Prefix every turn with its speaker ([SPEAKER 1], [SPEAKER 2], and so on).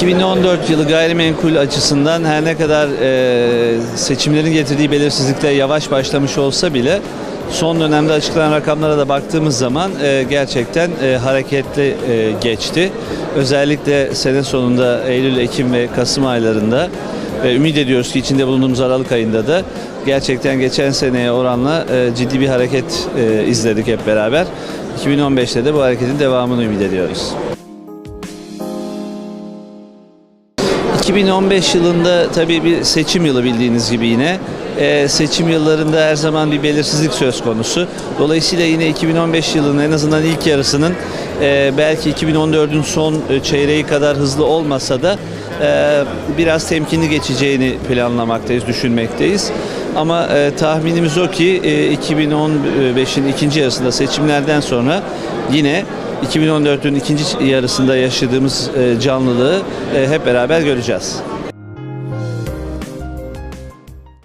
[SPEAKER 1] 2014 yılı gayrimenkul açısından her ne kadar e, seçimlerin getirdiği belirsizlikler yavaş başlamış olsa bile son dönemde açıklanan rakamlara da baktığımız zaman e, gerçekten e, hareketli e, geçti. Özellikle sene sonunda Eylül, Ekim ve Kasım aylarında ve ümit ediyoruz ki içinde bulunduğumuz Aralık ayında da gerçekten geçen seneye oranla e, ciddi bir hareket e, izledik hep beraber. 2015'te de bu hareketin devamını ümit ediyoruz. 2015 yılında tabii bir seçim yılı bildiğiniz gibi yine. Ee, seçim yıllarında her zaman bir belirsizlik söz konusu. Dolayısıyla yine 2015 yılının en azından ilk yarısının e, belki 2014'ün son e, çeyreği kadar hızlı olmasa da e, biraz temkinli geçeceğini planlamaktayız, düşünmekteyiz. Ama e, tahminimiz o ki e, 2015'in ikinci yarısında seçimlerden sonra yine 2014'ün ikinci yarısında yaşadığımız e, canlılığı e, hep beraber göreceğiz.